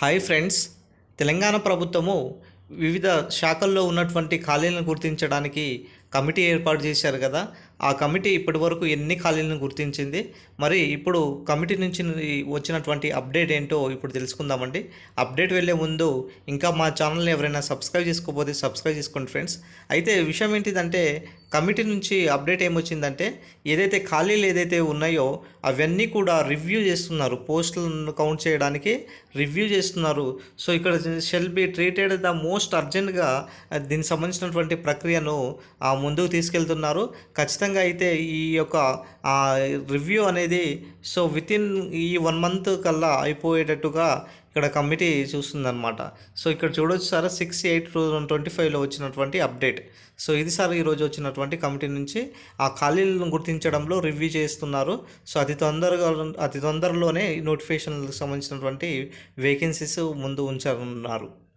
Hi friends. Telangana ప్రభుత్వము వివిధ శాఖల్లో ఉన్నటువంటి ఖాళీలను గుర్తించడానికి కమిటీ ఏర్పాటు చేశారు కదా. ఆ కమిటీ ఇప్పటివరకు ఎన్ని ఖాళీలను గుర్తించింది? మరి ఇప్పుడు కమిటీ నుంచి వచ్చినటువంటి అప్డేట్ ఏంటో ఇప్పుడు తెలుసుకుందామండి. అప్డేట్ వెళ్ళే ముందు ఇంకా మా ఛానల్ని ఎవరైనా సబ్స్క్రైబ్ చేసుకోకపోతే సబ్స్క్రైబ్ చేసుకోండి ఫ్రెండ్స్. అయితే విషయం ఏంటిదంటే కమిటీ నుంచి అప్డేట్ ఏమొచ్చిందంటే ఏదైతే ఖాళీలు ఏదైతే ఉన్నాయో అవన్నీ కూడా రివ్యూ చేస్తున్నారు. పోస్టులను కౌంట్ చేయడానికి రివ్యూ చేస్తున్నారు. సో ఇక్కడ shall be treated the most అర్జెంట్గా దీనికి సంబంధించినటువంటి ప్రక్రియను ఆ, ముందుకు తీసుకెళ్తున్నారు. ఖచ్చితంగా అయితే ఈ యొక్క రివ్యూ అనేది సో విత్ ఇన్ ఈ వన్ మంత్ కల్లా అయిపోయేటట్టుగా ఇక్కడ కమిటీ చూస్తుందన్నమాట. సో ఇక్కడ చూడొచ్చు sir six eight two thousand twenty ఫైవ్లో వచ్చినటువంటి అప్డేట్ సో ఇది సార్ ఈరోజు వచ్చినటువంటి కమిటీ నుంచి. ఆ ఖాళీలను గుర్తించడంలో రివ్యూ చేస్తున్నారు. సో అతి తొందరగా అతి తొందరలోనే ఈ నోటిఫికేషన్లకు సంబంధించినటువంటి వేకెన్సీస్ ముందు ఉంచనున్నారు.